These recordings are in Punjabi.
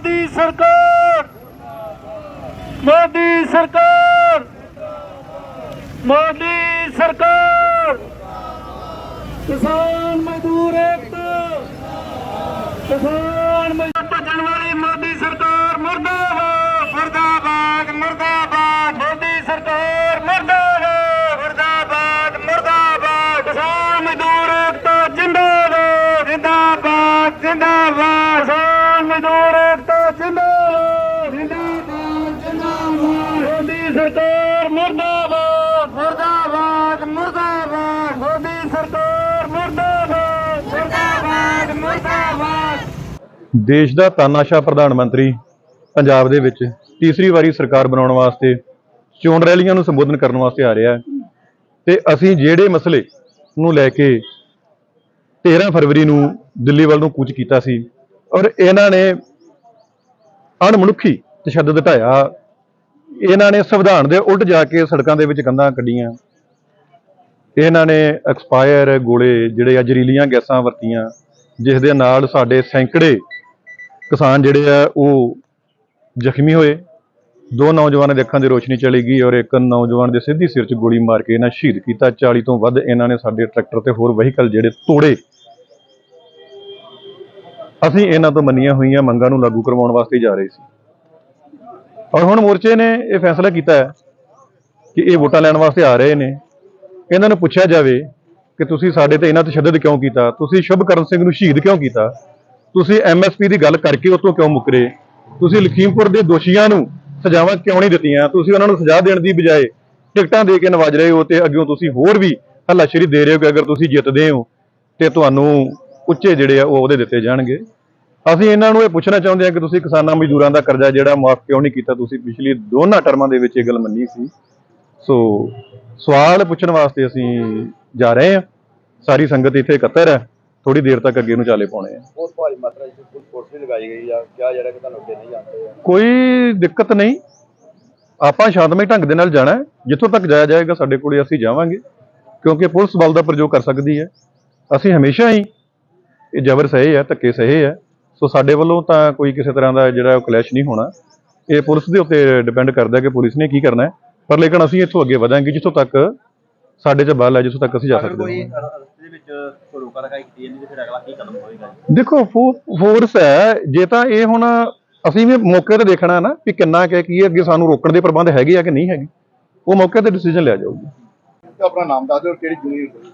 ਮੋਦੀ ਸਰਕਾਰ। ਮੋਦੀ ਸਰਕਾਰ। ਮੋਦੀ ਸਰਕਾਰ। ਕਿਸਾਨ ਮਜ਼ਦੂਰ ਏਕਤਾ ਕਿਸਾਨ ਮਜ਼ਦੂਰ ਭੱਜਣ ਵਾਲੀ ਮੋਦੀ ਸਰਕਾਰ ਮੁਰਦਾਬਾਦ ਮੁਰਦਾਬਾਦ ਮੁਰਦਾਬਾਦ ਮੋਦੀ ਸਰਕਾਰ ਮੁਰਦਾਬਾਦ ਮੁਰਦਾਬਾਦ ਮੁਰਦਾਬਾਦ ਕਿਸਾਨ ਮਜ਼ਦੂਰ ਏਕਤਾ ਜਿੰਦਾਬਾਦ ਜਿੰਦਾਬਾਦ ਜਿੰਦਾਬਾਦ ਕਿਸਾਨ ਮਜ਼ਦੂਰ ਏਕਤਾ ਜਿੰਦਾਬਾਦ ਜਿੰਦਾਬਾਦ ਜਿੰਦਾਬਾਦ ਮੋਦੀ ਸਰਕਾਰ ਮੁਰਦਾਬਾਦ ਮੁਰਦਾਬਾਦ ਮੁਰਦਾਬਾਦ ਮੋਦੀ ਸਰਕਾਰ ਮੁਰਦਾਬਾਦ ਮੁਰਦਾਬਾਦ ਮੁਰਦਾਬਾਦ ਦੇਸ਼ ਦਾ ਤਾਨਾਸ਼ਾਹ ਪ੍ਰਧਾਨ ਮੰਤਰੀ ਪੰਜਾਬ ਦੇ ਵਿੱਚ ਤੀਸਰੀ ਵਾਰੀ ਸਰਕਾਰ ਬਣਾਉਣ ਵਾਸਤੇ, ਚੋਣ ਰੈਲੀਆਂ ਨੂੰ ਸੰਬੋਧਨ ਕਰਨ ਵਾਸਤੇ ਆ ਰਿਹਾ ਹੈ। ਤੇ ਅਸੀਂ ਜਿਹੜੇ ਮਸਲੇ ਨੂੰ ਲੈ ਕੇ 13 ਫਰਵਰੀ ਨੂੰ ਦਿੱਲੀ ਵੱਲ ਨੂੰ ਕੂਚ ਕੀਤਾ ਸੀ, ਔਰ ਇਹਨਾਂ ਨੇ ਅਣਮਨੁੱਖੀ ਤਸ਼ੱਦਦ ਢਾਇਆ ਇਹਨਾਂ ਨੇ ਸੰਵਿਧਾਨ ਦੇ ਉਲਟ ਜਾ ਕੇ ਸੜਕਾਂ ਦੇ ਵਿੱਚ ਕੰਧਾਂ ਕੱਢੀਆਂ, ਇਹਨਾਂ ਨੇ ਐਕਸਪਾਇਰ ਗੋਲੇ ਜਿਹੜੇ ਆ ਜ਼ਹਿਰੀਲੀਆਂ ਗੈਸਾਂ ਵਰਤੀਆਂ, ਜਿਸ ਦੇ ਨਾਲ ਸਾਡੇ ਸੈਂਕੜੇ ਕਿਸਾਨ ਜਿਹੜੇ ਆ, ਉਹ ਜ਼ਖਮੀ ਹੋਏ। ਦੋ ਨੌਜਵਾਨਾਂ ਦੇ ਅੱਖਾਂ ਦੀ ਰੋਸ਼ਨੀ ਚਲੀ ਗਈ ਔਰ ਇੱਕ ਨੌਜਵਾਨ ਦੇ ਸਿੱਧੀ ਸਿਰ 'ਚ ਗੋਲੀ ਮਾਰ ਕੇ ਇਹਨਾਂ ਸ਼ਹੀਦ ਕੀਤਾ। 40 ਤੋਂ ਵੱਧ ਇਹਨਾਂ ਨੇ ਸਾਡੇ ਟਰੈਕਟਰ ਤੇ ਹੋਰ ਵਹੀਕਲ ਜਿਹੜੇ ਤੋੜੇ। ਅਸੀਂ ਇਹਨਾਂ ਤੋਂ ਮੰਨੀਆਂ ਹੋਈਆਂ ਮੰਗਾਂ ਨੂੰ ਲਾਗੂ ਕਰਵਾਉਣ ਵਾਸਤੇ ਜਾ ਰਹੇ ਸੀ। ਔਰ ਹੁਣ ਮੋਰਚੇ ਨੇ ਇਹ ਫੈਸਲਾ ਕੀਤਾ ਹੈ ਕਿ ਇਹ ਵੋਟਾਂ ਲੈਣ ਵਾਸਤੇ ਆ ਰਹੇ ਨੇ। ਇਹਨਾਂ ਨੂੰ ਪੁੱਛਿਆ ਜਾਵੇ ਕਿ ਤੁਸੀਂ ਸਾਡੇ ਤੇ ਇਹਨਾਂ ਤਸ਼ੱਦਦ ਕਿਉਂ ਕੀਤਾ? ਤੁਸੀਂ ਸ਼ੁਭਕਰਨ ਸਿੰਘ ਨੂੰ ਸ਼ਹੀਦ ਕਿਉਂ ਕੀਤਾ? ਤੁਸੀਂ ਐਮਐਸਪੀ ਦੀ ਗੱਲ ਕਰਕੇ ਉਹ ਕਿਉਂ ਮੁਕਰੇ? ਤੁਸੀਂ ਲਖੀਮਪੁਰ ਦੇ ਦੋਸ਼ੀਆਂ ਨੂੰ ਸਜ਼ਾਵਾਂ ਕਿਉਂ ਨਹੀਂ ਦਿੱਤੀਆਂ? ਤੁਸੀਂ ਉਹਨਾਂ ਨੂੰ ਸਜ਼ਾ ਦੇਣ ਦੀ ਬਜਾਏ ਟਿਕਟਾਂ ਦੇ ਕੇ ਨਵਾਜ ਰਹੇ ਹੋ ਤੇ ਅੱਗੇ ਤੁਸੀਂ ਹੋਰ ਵੀ ਹੱਲਾਸ਼ੇਰੀ ਦੇ ਰਹੇ ਹੋ ਕਿ ਅਗਰ ਤੁਸੀਂ ਜਿੱਤਦੇ ਹੋ ਤੇ ਤੁਹਾਨੂੰ ਉੱਚੇ ਜਿਹੜੇ ਆ ਉਹ ਉਹਦੇ ਦਿੱਤੇ ਜਾਣਗੇ। ਅਸੀਂ ਇਹਨਾਂ ਨੂੰ ਇਹ ਪੁੱਛਣਾ ਚਾਹੁੰਦੇ ਹਾਂ ਕਿ ਤੁਸੀਂ ਕਿਸਾਨਾਂ ਮਜ਼ਦੂਰਾਂ ਦਾ ਕਰਜ਼ਾ ਜਿਹੜਾ ਮਾਫ ਕਿਉਂ ਨਹੀਂ ਕੀਤਾ? ਤੁਸੀਂ ਪਿਛਲੀ ਦੋਨਾਂ ਟਰਮਾਂ ਦੇ ਵਿੱਚ ਇਹ ਗੱਲ ਮੰਨੀ ਸੀ। ਸੋ ਸਵਾਲ ਪੁੱਛਣ ਵਾਸਤੇ ਅਸੀਂ ਜਾ ਰਹੇ ਹਾਂ। ਸਾਰੀ ਸੰਗਤ ਇੱਥੇ ਇਕੱਤਰ ਹੈ। ਥੋੜੀ ਦੇਰ ਤੱਕ ਅੱਗੇ ਨੂੰ ਚਾਲੇ ਪਾਉਣੇ ਆ। ਬਹੁਤ ਭਾਰੀ ਮਾਤਰਾ ਵਿੱਚ ਕੁਝ ਫੋਰਸ ਵੀ ਲਗਾਈ ਗਈ ਆ ਕਿਆ ਜਿਹੜਾ ਕਿ ਤੁਹਾਨੂੰ ਅੱਗੇ ਨਹੀਂ ਜਾਂਦੇ ਕੋਈ ਦਿੱਕਤ ਨਹੀਂ। ਆਪਾਂ ਸ਼ਾਂਤਮਈ ਢੰਗ ਦੇ ਨਾਲ ਜਾਣਾ ਹੈ। ਜਿੱਥੋਂ ਤੱਕ ਜਾਇਆ ਜਾਏਗਾ ਸਾਡੇ ਕੋਲੇ ਅਸੀਂ ਜਾਵਾਂਗੇ ਕਿਉਂਕਿ ਪੁਲਿਸ ਬਲ ਦਾ ਪ੍ਰਯੋਗ ਕਰ ਸਕਦੀ ਹੈ। ਅਸੀਂ ਹਮੇਸ਼ਾ ਹੀ ਇਹ ਜ਼ਬਰ ਸਹੇ ਹੈ ਧੱਕੇ ਸਹੇ ਹੈ ਸੋ ਸਾਡੇ ਵੱਲੋਂ ਤਾਂ ਕੋਈ ਕਿਸੇ ਤਰ੍ਹਾਂ ਦਾ ਜਿਹੜਾ ਉਹ ਕਲੈਸ਼ ਨਹੀਂ ਹੋਣਾ। ਇਹ ਪੁਲਿਸ ਦੇ ਉੱਤੇ ਡਿਪੈਂਡ ਕਰਦਾ ਹੈ ਕਿ ਪੁਲਿਸ ਨੇ ਕੀ ਕਰਨਾ ਹੈ। ਪਰ ਲੇਕਿਨ ਅਸੀਂ ਇੱਥੋਂ ਅੱਗੇ ਵਧਾਂਗੇ ਜਿੱਥੋਂ ਤੱਕ ਸਾਡੇ 'ਚ ਬਲ ਹੈ ਜਿੱਥੋਂ ਤੱਕ ਅਸੀਂ ਜਾ ਸਕਦੇ ਹਾਂ। ਰੋਕਾ ਲਗਾਈ ਕੀਤੀ ਜਾਂਦੀ ਤੇ ਫਿਰ ਅਗਲਾ ਕੀ ਕਦਮ ਹੋਏਗਾ ਦੇਖੋ ਫੋਰਸ ਹੈ ਜੇ ਤਾਂ ਇਹ ਹੁਣ ਅਸੀਂ ਵੀ ਮੌਕੇ ਤੇ ਦੇਖਣਾ ਹੈ ਨਾ ਵੀ ਕਿੰਨਾ ਕਿ ਕੀ ਅੱਗੇ ਸਾਨੂੰ ਰੋਕਣ ਦੇ ਪ੍ਰਬੰਧ ਹੈਗੇ ਆ ਕਿ ਨਹੀਂ ਹੈਗੇ ਉਹ ਮੌਕੇ ਤੇ ਡਿਸੀਜਨ ਲਿਆ ਜਾਊਗੀ। ਤੇ ਆਪਣਾ ਨਾਮ ਦੱਸ ਦਿਓ ਕਿਹੜੀ ਜੂਨੀਅਰ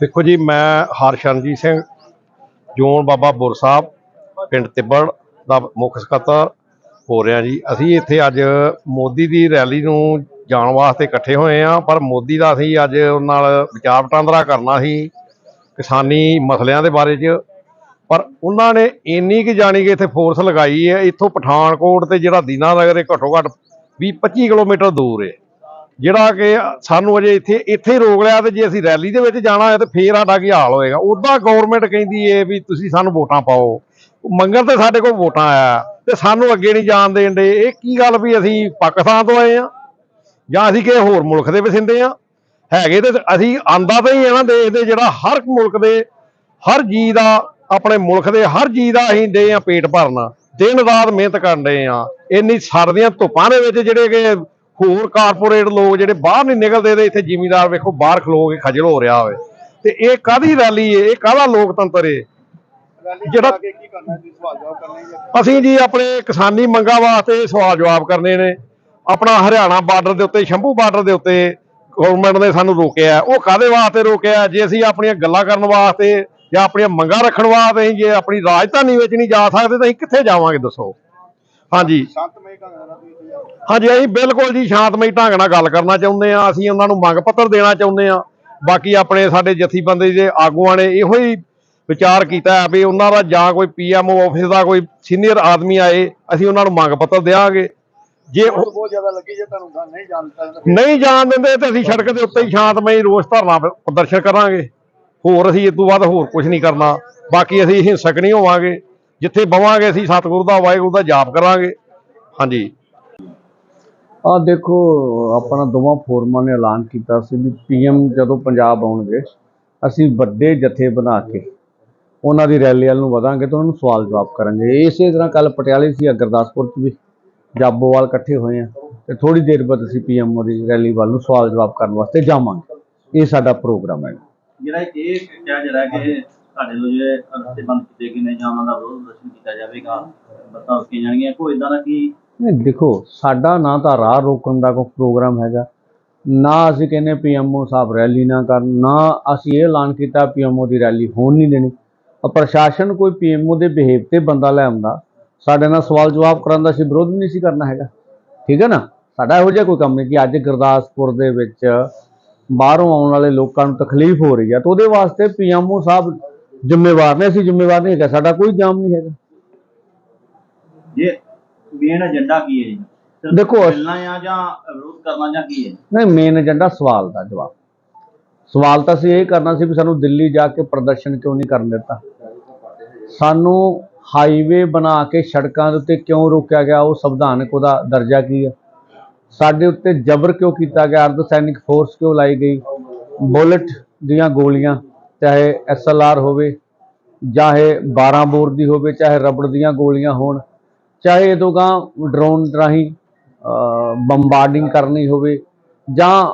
ਦੇਖੋ ਜੀ ਮੈਂ ਹਰਸ਼ਰਨਜੀਤ ਸਿੰਘ ਜੋਨ ਬਾਬਾ ਬੁਰ ਸਾਹਿਬ ਪਿੰਡ ਤਿੱਬੜ ਦਾ ਮੁੱਖ ਸਕੱਤਰ ਹੋ ਰਿਹਾ ਜੀ। ਅਸੀਂ ਇੱਥੇ ਅੱਜ ਮੋਦੀ ਦੀ ਰੈਲੀ ਨੂੰ ਜਾਣ ਵਾਸਤੇ ਇਕੱਠੇ ਹੋਏ ਆ ਪਰ ਮੋਦੀ ਦਾ ਅਸੀਂ ਅੱਜ ਉਹਨਾਂ ਨਾਲ ਵਿਚਾਰ ਵਟਾਂਦਰਾ ਕਰਨਾ ਸੀ। ਕਿਸਾਨੀ ਮਸਲਿਆਂ ਦੇ ਬਾਰੇ 'ਚ, ਪਰ ਉਹਨਾਂ ਨੇ ਇੰਨੀ ਕਿ ਜਾਣੀ ਕਿ ਇੱਥੇ ਫੋਰਸ ਲਗਾਈ ਹੈ, ਇੱਥੋਂ ਪਠਾਨਕੋਟ ਤੇ ਜਿਹੜਾ ਦੀਨਾਨਗਰ ਇਹ ਘੱਟੋ ਘੱਟ 20 25 ਕਿਲੋਮੀਟਰ ਦੂਰ ਹੈ। ਜਿਹੜਾ ਕਿ ਸਾਨੂੰ ਅਜੇ ਇੱਥੇ ਇੱਥੇ ਹੀ ਰੋਕ ਲਿਆ ਤੇ ਜੇ ਅਸੀਂ ਰੈਲੀ ਦੇ ਵਿੱਚ ਜਾਣਾ ਹੋਇਆ ਤੇ ਫੇਰ ਸਾਡਾ ਕੀ ਹਾਲ ਹੋਏਗਾ? ਉਦਾਂ ਗਵਰਨਮੈਂਟ ਕਹਿੰਦੀ ਏ ਵੀ ਤੁਸੀਂ ਸਾਨੂੰ ਵੋਟਾਂ ਪਾਓ। ਮੰਗਣ ਤੇ ਸਾਡੇ ਕੋਲ ਵੋਟਾਂ ਆਇਆ ਤੇ ਸਾਨੂੰ ਅੱਗੇ ਨਹੀਂ ਜਾਣ ਦੇਣ ਦੇ। ਇਹ ਕੀ ਗੱਲ ਵੀ ਅਸੀਂ ਪਾਕਿਸਤਾਨ ਤੋਂ ਆਏ ਆ ਜਾਂ ਅਸੀਂ ਕਿਸੇ ਹੋਰ ਮੁਲਕ ਦੇ ਵਸਿੰਦੇ ਆ ਹੈਗੇ ਤੇ ਅਸੀਂ ਆਂਦਾ ਤਾਂ ਹੀ ਆ ਨਾ ਦੇਸ਼ ਦੇ ਜਿਹੜਾ ਹਰ ਮੁਲਕ ਦੇ ਹਰ ਜੀ ਦਾ ਆਪਣੇ ਮੁਲਕ ਦੇ ਹਰ ਜੀ ਦਾ ਅਸੀਂ ਦੇ ਆ ਪੇਟ ਭਰਨਾ। ਦਿਨ ਰਾਤ ਮਿਹਨਤ ਕਰਨ ਦੇ ਆ। ਇੰਨੀ ਸਰਦੀਆਂ ਧੁੱਪਾਂ ਦੇ ਵਿੱਚ ਜਿਹੜੇ ਕਿ ਹੋਰ ਕਾਰਪੋਰੇਟ ਲੋਕ ਜਿਹੜੇ ਬਾਹਰ ਨਹੀਂ ਨਿਕਲਦੇ ਤੇ ਇੱਥੇ ਜ਼ਿਮੀਂਦਾਰ ਵੇਖੋ ਬਾਹਰ ਖਲੋ ਕੇ ਖੱਜਲ ਹੋ ਰਿਹਾ ਹੋਵੇ ਤੇ ਇਹ ਕਾਦੀ ਰੈਲੀ ਏ? ਇਹ ਕਾਹਦਾ ਲੋਕਤੰਤਰ ਏ? ਜਿਹੜਾ- ਅਸੀਂ ਜੀ ਆਪਣੇ ਕਿਸਾਨੀ ਮੰਗਾਂ ਵਾਸਤੇ ਸਵਾਲ ਜਵਾਬ ਕਰਨੇ ਨੇ। ਆਪਣਾ ਹਰਿਆਣਾ ਬਾਰਡਰ ਦੇ ਉੱਤੇ ਸ਼ੰਭੂ ਬਾਰਡਰ ਦੇ ਉੱਤੇ ਗਵਰਨਮੈਂਟ ਨੇ ਸਾਨੂੰ ਰੋਕਿਆ ਉਹ ਕਾਦੇ ਵਾਸਤੇ ਰੋਕਿਆ ਜੇ ਅਸੀਂ ਆਪਣੀਆਂ ਗੱਲਾਂ ਕਰਨ ਵਾਸਤੇ ਜਾਂ ਆਪਣੀਆਂ ਮੰਗਾਂ ਰੱਖਣ ਵਾਸਤੇ ਅਸੀਂ ਜੇ ਆਪਣੀ ਰਾਜਧਾਨੀ ਵਿੱਚ ਨਹੀਂ ਜਾ ਸਕਦੇ ਤਾਂ ਅਸੀਂ ਕਿੱਥੇ ਜਾਵਾਂਗੇ ਦੱਸੋ? ਹਾਂਜੀ। ਹਾਂਜੀ ਅਸੀਂ ਬਿਲਕੁਲ ਜੀ ਸ਼ਾਂਤਮਈ ਢੰਗ ਨਾਲ ਗੱਲ ਕਰਨਾ ਚਾਹੁੰਦੇ ਆ ਅਸੀਂ ਉਹਨਾਂ ਨੂੰ ਮੰਗ ਪੱਤਰ ਦੇਣਾ ਚਾਹੁੰਦੇ ਆ ਬਾਕੀ ਆਪਣੇ ਸਾਡੇ ਜਥੇਬੰਦੀ ਦੇ ਆਗੂਆਂ ਨੇ ਇਹੋ ਹੀ ਵਿਚਾਰ ਕੀਤਾ ਹੈ ਵੀ ਉਹਨਾਂ ਦਾ ਜਾਂ ਕੋਈ ਪੀਐਮਓ ਆਫਿਸ ਦਾ ਕੋਈ ਸੀਨੀਅਰ ਆਦਮੀ ਆਏ ਅਸੀਂ ਉਹਨਾਂ ਨੂੰ ਮੰਗ ਪੱਤਰ ਦੇਵਾਂਗੇ ਜੇ ਉਹ ਬਹੁਤ ਜ਼ਿਆਦਾ ਲੱਗੀ ਜੇ ਤੁਹਾਨੂੰ ਗੱਲ ਨਹੀਂ ਫਿਰ। ਨਹੀਂ ਜਾਣ ਦਿੰਦੇ ਤੇ ਅਸੀਂ ਸੜਕ ਦੇ ਉੱਤੇ ਹੀ ਸ਼ਾਂਤਮਈ ਰੋਸ ਧਰਨਾ ਪ੍ਰਦਰਸ਼ਨ ਕਰਾਂਗੇ। ਹੋਰ ਅਸੀਂ ਇਸ ਤੋਂ ਬਾਅਦ ਹੋਰ ਕੁਝ ਨਹੀਂ ਕਰਨਾ। ਬਾਕੀ ਅਸੀਂ ਹਿੰਸਕ ਨਹੀਂ ਹੋਵਾਂਗੇ। ਜਿੱਥੇ ਬਵਾਂਗੇ ਅਸੀਂ ਸਤਿਗੁਰੂ ਦਾ ਵਾਹਿਗੁਰੂ ਦਾ ਜਾਪ ਕਰਾਂਗੇ। ਹਾਂਜੀ। ਆ ਦੇਖੋ ਆਪਣਾ ਦੋਵਾਂ ਫੋਰਮਾਂ ਨੇ ਐਲਾਨ ਕੀਤਾ ਸੀ ਵੀ ਪੀਐਮ ਜਦੋਂ ਪੰਜਾਬ ਆਉਣਗੇ ਅਸੀਂ ਵੱਡੇ ਜਥੇ ਬਣਾ ਕੇ ਉਹਨਾਂ ਦੀ ਰੈਲੀ ਵੱਲ ਨੂੰ ਵਧਾਂਗੇ ਤਾਂ ਉਹਨਾਂ ਨੂੰ ਸਵਾਲ ਜਵਾਬ ਕਰਾਂਗੇ। ਇਸੇ ਤਰ੍ਹਾਂ ਕੱਲ ਪਟਿਆਲੇ ਸੀ ਗੁਰਦਾਸਪੁਰ 'ਚ ਵੀ। ਜਾਬੋਵਾਲ ਇਕੱਠੇ ਹੋਏ ਆ ਤੇ ਥੋੜੀ ਦੇਰ ਬਾਅਦ ਅਸੀਂ ਪੀਐਮਓ ਦੀ ਰੈਲੀ ਵੱਲ ਨੂੰ ਸਵਾਲ ਜਵਾਬ ਕਰਨ ਵਾਸਤੇ ਜਾਵਾਂਗੇ। ਇਹ ਸਾਡਾ ਪ੍ਰੋਗਰਾਮ ਹੈ। ਜਿਹੜਾ ਇਹ ਕਿਹਾ ਜਿਹੜਾ ਕਿ ਸਾਡੇ ਲੋ ਜਿਹੜੇ ਰਸਤੇ ਬੰਦ ਕੀਤੇ ਗਏ ਨੇ ਜਾਂ ਉਹਨਾਂ ਦਾ ਵਿਰੋਧ ਪ੍ਰਦਰਸ਼ਨ ਕੀਤਾ ਜਾਵੇਗਾ ਬੱਸਾਂ ਰੁਕੀਆਂ ਜਾਣਗੀਆਂ ਕੋਈ ਇਦਾਂ ਦਾ ਕੀ ਨਹੀਂ ਦੇਖੋ ਸਾਡਾ ਨਾ ਤਾਂ ਰਾਹ ਰੋਕਣ ਦਾ ਕੋਈ ਪ੍ਰੋਗਰਾਮ ਹੈਗਾ ਨਾ ਅਸੀਂ ਕਹਿੰਦੇ ਪੀਐਮਓ ਸਾਹਿਬ ਰੈਲੀ ਨਾ ਕਰਨ ਨਾ ਅਸੀਂ ਇਹ ਐਲਾਨ ਕੀਤਾ ਪੀਐਮਓ ਦੀ ਰੈਲੀ ਹੋਣ ਨਹੀਂ ਦੇਣੀ। ਪ੍ਰਸ਼ਾਸਨ ਕੋਈ ਪੀਐਮਓ ਦੇ ਬਿਹੇਵ ਤੇ ਬੰਦਾ ਲੈ ਆਉਂਦਾ ਸਾਡੇ ਨਾਲ ਸਵਾਲ ਜਵਾਬ ਕਰਨ ਦਾ ਅਸੀਂ ਵਿਰੋਧ ਵੀ ਨਹੀਂ ਸੀ ਕਰਨਾ ਹੈਗਾ। ਠੀਕ ਹੈ ਨਾ? ਸਾਡਾ ਇਹੋ ਜਿਹਾ ਕੋਈ ਕੰਮ ਨਹੀਂ ਕਿ ਅੱਜ ਗੁਰਦਾਸਪੁਰ ਦੇ ਵਿੱਚ ਬਾਹਰੋਂ ਆਉਣ ਵਾਲੇ ਲੋਕਾਂ ਨੂੰ ਤਕਲੀਫ ਹੋ ਰਹੀ ਹੈ ਤਾਂ ਉਹਦੇ ਵਾਸਤੇ ਪੀਐਮਓ ਸਾਹਿਬ ਜ਼ਿੰਮੇਵਾਰ ਨੇ ਅਸੀਂ ਜ਼ਿੰਮੇਵਾਰ ਨਹੀਂ ਹੈਗਾ। ਸਾਡਾ ਕੋਈ ਜਾਮ ਨਹੀਂ ਹੈਗਾ। ਜੇ ਮੇਨ ਏਜੰਡਾ ਕੀ ਹੈ ਜੀ? ਦੇਖੋ, ਮਿਲਣਾ ਜਾਂ ਵਿਰੋਧ ਕਰਨਾ ਜਾਂ ਕੀ ਹੈ? ਨਹੀਂ ਮੇਨ ਏਜੰਡਾ ਸਵਾਲ ਦਾ ਜਵਾਬ। ਸਵਾਲ ਤਾਂ ਅਸੀਂ ਇਹ ਕਰਨਾ ਸੀ ਵੀ ਸਾਨੂੰ ਦਿੱਲੀ ਜਾ ਕੇ ਪ੍ਰਦਰਸ਼ਨ ਕਿਉਂ ਨਹੀਂ ਕਰਨ ਦਿੱਤਾ? ਸਾਨੂੰ ਹਾਈਵੇ ਬਣਾ ਕੇ ਸੜਕਾਂ ਦੇ ਉੱਤੇ ਕਿਉਂ ਰੋਕਿਆ ਗਿਆ? ਉਹ ਸੰਵਿਧਾਨਕ ਉਹਦਾ ਦਰਜਾ ਕੀ ਹੈ ਸਾਡੇ ਉੱਤੇ ਜ਼ਬਰ ਕਿਉਂ ਕੀਤਾ ਗਿਆ? ਅਰਧ ਸੈਨਿਕ ਫੋਰਸ ਕਿਉਂ ਲਾਈ ਗਈ? ਬੁਲਟ ਦੀਆਂ ਗੋਲੀਆਂ, ਚਾਹੇ ਐਸਐਲਆਰ ਹੋਵੇ, ਚਾਹੇ 12 ਬੋਰ ਦੀ ਹੋਵੇ, ਚਾਹੇ ਰਬੜ ਦੀਆਂ ਗੋਲੀਆਂ ਹੋਣ, ਚਾਹੇ ਇਹ ਤੋਂ ਗਾਂ ਡਰੋਨ ਰਾਹੀਂ ਬੰਬਾਰਡਿੰਗ ਕਰਨੀ ਹੋਵੇ, ਜਾਂ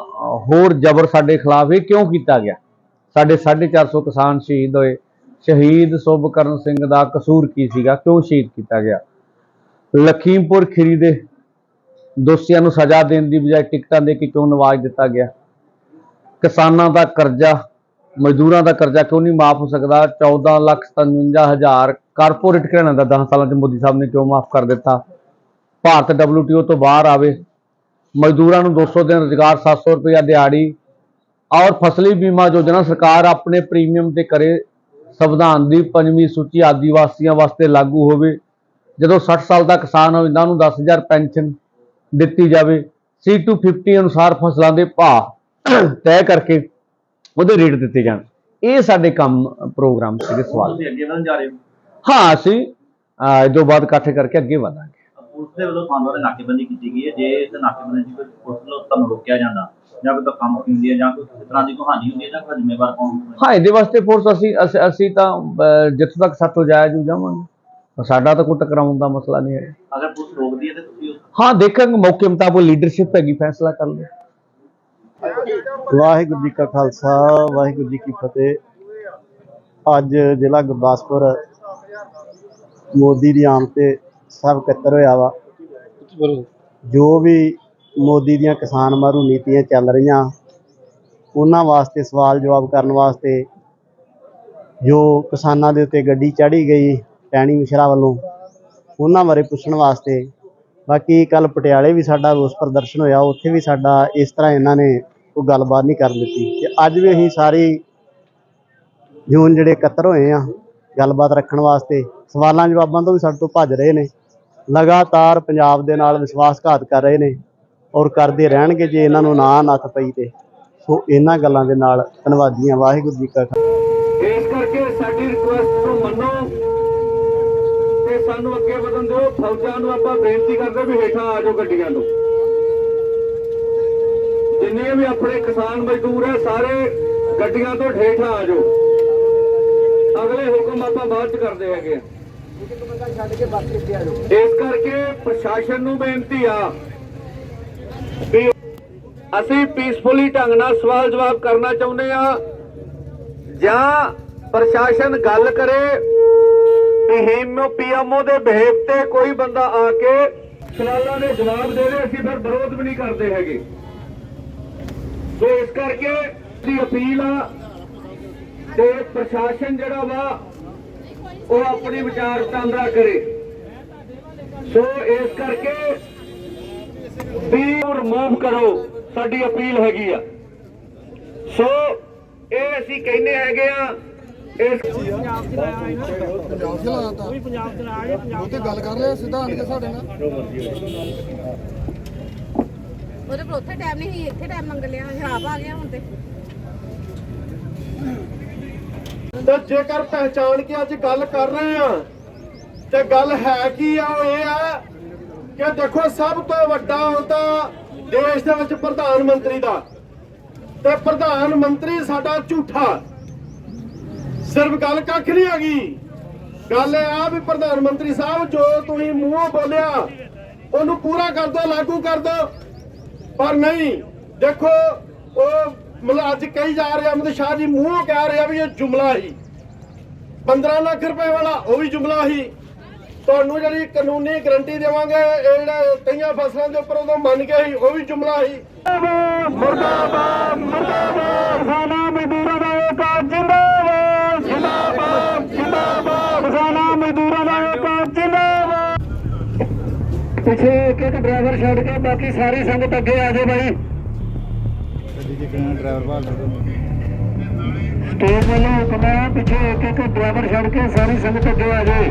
ਹੋਰ ਜ਼ਬਰ ਸਾਡੇ ਖਿਲਾਫ ਇਹ ਕਿਉਂ ਕੀਤਾ ਗਿਆ? ਸਾਡੇ 450 ਕਿਸਾਨ ਸ਼ਹੀਦ ਹੋਏ ਸ਼ਹੀਦ ਸੁਭਕਰਨ ਸਿੰਘ ਦਾ ਕਸੂਰ ਕੀ ਸੀਗਾ? ਕਿਉਂ ਸ਼ਹੀਦ ਕੀਤਾ ਗਿਆ? ਲਖੀਮਪੁਰ ਖੀਰੀ ਦੇ ਦੋਸ਼ੀਆਂ ਨੂੰ ਸਜ਼ਾ ਦੇਣ ਦੀ ਬਜਾਏ ਟਿਕਟਾਂ ਦੇ ਕੇ ਕਿਉਂ ਨਵਾਜ ਦਿੱਤਾ ਗਿਆ? ਕਿਸਾਨਾਂ ਦਾ ਕਰਜ਼ਾ, ਮਜ਼ਦੂਰਾਂ ਦਾ ਕਰਜ਼ਾ ਕਿਉਂ ਨਹੀਂ ਮਾਫ ਹੋ ਸਕਦਾ? 14 ਲੱਖ 57 ਹਜ਼ਾਰ ਕਾਰਪੋਰੇਟ ਘਰਾਣਿਆਂ ਦਾ 10 ਸਾਲਾਂ 'ਚ ਮੋਦੀ ਸਾਹਿਬ ਨੇ ਕਿਉਂ ਮਾਫ ਕਰ ਦਿੱਤਾ? ਭਾਰਤ WTO ਤੋਂ ਬਾਹਰ ਆਵੇ, ਮਜ਼ਦੂਰਾਂ ਨੂੰ 200 ਦਿਨ ਰੁਜ਼ਗਾਰ 700 ਰੁਪਇਆ ਦਿਹਾੜੀ ਔਰ ਫਸਲੀ ਬੀਮਾ ਯੋਜਨਾ ਸਰਕਾਰ ਆਪਣੇ ਪ੍ਰੀਮੀਅਮ ਤੇ ਕਰੇ ਸੰਵਿਧਾਨ ਦੀ ਪੰਜਵੀਂ ਸੂਚੀ ਆਦੀਵਾਸੀਆਂ ਵਾਸਤੇ ਲਾਗੂ ਹੋਵੇ ਜਦੋਂ 60 ਸਾਲ ਦਾ ਕਿਸਾਨ ਹੋ ਜਾਂਦਾ ਉਹਨੂੰ 10000 ਪੈਨਸ਼ਨ ਦਿੱਤੀ ਜਾਵੇ। C250 ਅਨੁਸਾਰ ਫਸਲਾਂ ਦੇ ਭਾਅ ਤੈਅ ਕਰਕੇ ਉਹਦੇ ਰੇਟ ਦਿੱਤੇ ਜਾਣ। ਇਹ ਸਾਡੇ ਕੰਮ ਪ੍ਰੋਗਰਾਮ ਸੀਗੇ ਸਵਾਲ। ਜਾ ਹੋ। ਅਸੀਂ ਇਹ ਤੋਂ ਬਾਅਦ ਇਕੱਠੇ ਕਰਕੇ ਅੱਗੇ ਵਧਾਂਗੇ। ਪੁਲਿਸ ਦੇ ਵੱਲੋਂ ਤੁਹਾਨੂੰ ਉਹਦੇ ਨਾਕੇਬੰਦੀ ਕੀਤੀ ਗਈ ਹੈ। ਜੇ ਇਸ ਨਾਕੇਬੰਦੀ 'ਚ ਕੋਈ ਪੁਲਿਸ ਵੱਲੋਂ ਤੁਹਾਨੂੰ ਰੋਕਿਆ ਜਾਂਦਾ ਜਾਂ ਕੋਈ ਕੰਮ ਹੁੰਦੀ ਹੈ ਜਾਂ ਕੋਈ ਕਿਸੇ ਤਰ੍ਹਾਂ ਦੀ ਕਹਾਣੀ ਹੁੰਦੀ ਹੈ ਤਾਂ ਕੋਈ ਜ਼ਿੰਮੇਵਾਰ ਕੌਣ ਹੋਵੇਗਾ ਹਾਂ ਇਹਦੇ ਵਾਸਤੇ ਫੋਰਸ ਅਸੀਂ ਅਸੀਂ- ਤਾਂ ਜਿੱਥੋਂ ਤੱਕ ਸਾਤੋਂ ਜਾਇਜ਼ ਹੋ ਜਾਵਾਂਗੇ। ਸਾਡਾ ਤਾਂ ਕੋਈ ਟਕਰਾਉਣ ਦਾ ਮਸਲਾ ਨਹੀਂ ਹੈ ਅਗਰ ਪੁਲਿਸ ਰੋਕਦੀ ਹੈ ਤੇ ਤੁਸੀਂ ਹਾਂ ਦੇਖਾਂਗੇ। ਮੌਕੇ ਮੁਤਾਬਕ ਲੀਡਰਸ਼ਿਪ ਹੈਗੀ ਫੈਸਲਾ ਕਰ ਲਓ। ਵਾਹਿਗੁਰੂ ਜੀ ਕਾ ਖਾਲਸਾ ਵਾਹਿਗੁਰੂ ਜੀ ਕੀ ਫਤਿਹ। ਅੱਜ ਜ਼ਿਲ੍ਹਾ ਗੁਰਦਾਸਪੁਰ ਮੋਦੀ ਦੀ ਆਮ ਤੇ ਸਭ ਇਕੱਤਰ ਹੋਇਆ ਵਾ। ਜੋ ਵੀ ਮੋਦੀ ਦੀਆਂ ਕਿਸਾਨ ਮਾਰੂ ਨੀਤੀਆਂ ਚੱਲ ਰਹੀਆਂ ਉਹਨਾਂ ਵਾਸਤੇ ਸਵਾਲ ਜਵਾਬ ਕਰਨ ਵਾਸਤੇ ਜੋ ਕਿਸਾਨਾਂ ਦੇ ਉੱਤੇ ਗੱਡੀ ਚਾੜੀ ਗਈ ਟੈਣੀ ਮਿਸ਼ਰਾ ਵੱਲੋਂ ਉਹਨਾਂ ਬਾਰੇ ਪੁੱਛਣ ਵਾਸਤੇ ਬਾਕੀ ਕੱਲ ਪਟਿਆਲੇ ਵੀ ਸਾਡਾ ਰੋਸ ਪ੍ਰਦਰਸ਼ਨ ਹੋਇਆ ਉੱਥੇ ਵੀ ਸਾਡਾ ਇਸ ਤਰ੍ਹਾਂ ਇਹਨਾਂ ਨੇ ਕੋਈ ਗੱਲਬਾਤ ਨਹੀਂ ਕਰਨ ਦਿੱਤੀ। ਤੇ ਅੱਜ ਵੀ ਅਸੀਂ ਸਾਰੇ ਜੂਨ ਜਿਹੜੇ ਇਕੱਤਰ ਹੋਏ ਆ ਗੱਲਬਾਤ ਰੱਖਣ ਵਾਸਤੇ ਸਵਾਲਾਂ ਜਵਾਬਾਂ ਤੋਂ ਵੀ ਸਾਡੇ ਤੋਂ ਭੱਜ ਰਹੇ ਨੇ। ਲਗਾਤਾਰ ਪੰਜਾਬ ਦੇ ਨਾਲ ਵਿਸ਼ਵਾਸਘਾਤ ਕਰ ਰਹੇ ਨੇ ਔਰ ਕਰਦੇ ਰਹਿਣਗੇ ਜੇ ਇਹਨਾਂ ਨੂੰ ਨਾ ਨੱਥ ਪਈ ਤੇ। ਸੋ ਇਹਨਾਂ ਗੱਲਾਂ ਦੇ ਨਾਲ ਧੰਨਵਾਦੀਆਂ ਵਾਹਿਗੁਰੂ ਜੀ ਕਾ ਖਾਲਸਾ। ਇਸ ਕਰਕੇ ਸਾਡੀ ਰਿਕੁਐਸਟ ਨੂੰ ਮੰਨੋ ਤੇ ਸਾਨੂੰ ਅੱਗੇ ਵਧਣ ਦਿਓ। ਫੌਜਾਂ ਨੂੰ ਆਪਾਂ ਬੇਨਤੀ ਕਰਦੇ ਵੀ ਹੇਠਾਂ ਆ ਜਾਓ ਗੱਡੀਆਂ ਤੋਂ ਜਿੰਨੇ ਵੀ ਆਪਣੇ ਕਿਸਾਨ ਮਜ਼ਦੂਰ ਹੈ ਸਾਰੇ ਗੱਡੀਆਂ ਤੋਂ ਹੇਠਾਂ ਆ ਜਾਓ। ਅਗਲੇ ਹੁਕਮ ਆਪਾਂ ਬਾਅਦ ਚ ਕਰਦੇ ਹੈਗੇ ਆ। ਇਸ ਕਰਕੇ ਪ੍ਰਸ਼ਾਸਨ ਨੂੰ ਬੇਨਤੀ ਆ ਵੀ ਅਸੀਂ ਪੀਸਫੁਲੀ ਢੰਗ ਨਾਲ ਸਵਾਲ ਜਵਾਬ ਕਰਨਾ ਚਾਹੁੰਦੇ ਆ ਜਾਂ ਪ੍ਰਸ਼ਾਸਨ ਗੱਲ ਕਰੇ ਪੀਐਮਓ ਪੀਐਮਓ ਦੇ ਬਿਹੇਵ ਤੇ ਕੋਈ ਬੰਦਾ ਆ ਕੇ ਸਵਾਲਾਂ ਦੇ ਜਵਾਬ ਦੇ ਦੇ, ਅਸੀਂ ਫਿਰ ਵਿਰੋਧ ਵੀ ਨਹੀਂ ਕਰਦੇ ਹੈਗੇ। ਸੋ ਇਸ ਕਰਕੇ ਦੀ ਅਪੀਲ ਆ ਤੇ ਪ੍ਰਸ਼ਾਸਨ ਜਿਹੜਾ ਵਾ ਉਹ ਆਪਣੀ ਵਿਚਾਰ ਵਟਾਂਦਰਾ ਕਰੇ। ਸੋ ਇਸ ਕਰਕੇ ਵੀ ਰਿਮੂਵ ਕਰੋ, ਸਾਡੀ ਅਪੀਲ ਹੈਗੀ ਆ। ਸੋ ਇਹ ਅਸੀਂ ਕਹਿੰਦੇ ਹੈਗੇ ਆ, ਇਸ ਉਹਦੇ ਕੋਲ ਉੱਥੇ ਟਾਈਮ ਨਹੀਂ ਸੀ, ਇੱਥੇ ਟਾਈਮ ਮੰਗ ਲਿਆ, ਸ਼ਰਾਬ ਆ ਗਿਆ ਹੁਣ ਤੇ। ਤੇ ਜੇਕਰ ਪਹਿਚਾਣ ਕੇ ਅੱਜ ਗੱਲ ਕਰ ਰਹੇ ਆ ਤੇ ਗੱਲ ਹੈ ਕੀ ਆ, ਉਹ ਇਹ ਆ ਕਿ ਦੇਖੋ, ਸਭ ਤੋਂ ਵੱਡਾ ਹੁੰਦਾ ਦੇਸ਼ ਦੇ ਵਿੱਚ ਪ੍ਰਧਾਨ ਮੰਤਰੀ ਦਾ। ਤੇ ਪ੍ਰਧਾਨ ਮੰਤਰੀ ਸਾਡਾ ਝੂਠਾ। ਸਿਰਫ ਗੱਲ ਕੱਖ ਨਹੀਂ ਹੈਗੀ। ਗੱਲ ਇਹ ਆ ਵੀ ਪ੍ਰਧਾਨ ਮੰਤਰੀ ਸਾਹਿਬ, ਜੋ ਤੁਸੀਂ ਮੂੰਹੋਂ ਬੋਲਿਆ, ਉਹਨੂੰ ਪੂਰਾ ਕਰ ਦੋ, ਲਾਗੂ ਕਰ ਦੋ। ਪਰ ਨਹੀਂ, ਦੇਖੋ, ਉਹ ਮਤਲਬ ਅੱਜ ਕਹੀ ਜਾ ਰਿਹਾ, ਅਮਿਤ ਸ਼ਾਹ ਜੀ ਮੂੰਹੋਂ ਕਹਿ ਰਿਹਾ ਵੀ ਇਹ ਜੁਮਲਾ ਹੀ। 15 ਲੱਖ ਰੁਪਏ ਵਾਲਾ, ਉਹ ਵੀ ਜੁਮਲਾ ਹੀ। ਤੁਹਾਨੂੰ ਜਿਹੜੀ ਕਾਨੂੰਨੀ ਗਰੰਟੀ ਦੇਵਾਂਗੇ, ਇਹ ਜਿਹੜਾ ਕਈਆਂ ਫਸਲਾਂ ਦੇ ਉੱਪਰ ਉਦੋਂ ਮੰਨ ਕੇ ਹੀ, ਉਹ ਵੀ ਜੁਮਲਾ ਹੀ। ਮੁਰਦਾਬਾਦ ਮੁਰਦਾਬਾਦ ਕਿਸਾਨਾਂ ਮਜ਼ਦੂਰਾਂ ਦਾ ਏਕਾ ਜਿੰਦਾਬਾਦ। ਜਿੰਦਾਬਾਦ ਜਿੰਦਾਬਾਦ। ਕਿਸਾਨਾਂ ਮਜ਼ਦੂਰਾਂ ਦਾ ਏਕਾ ਜਿੰਦਾਬਾਦ। ਪਿੱਛੇ ਇੱਕ ਇੱਕ ਡਰਾਈਵਰ ਛੱਡ ਕੇ ਬਾਕੀ ਸਾਰੀ ਸੰਗਤ ਅੱਗੇ ਆ ਜਾਓ ਬਾਈ। ਸਟੇਜ ਵੱਲੋਂ ਹੁਕਮ ਹੈ ਪਿੱਛੇ ਇੱਕ ਇੱਕ ਡਰਾਈਵਰ ਛੱਡ ਕੇ ਸਾਰੀ ਸੰਗਤ ਅੱਗੇ ਆ ਜਾਏ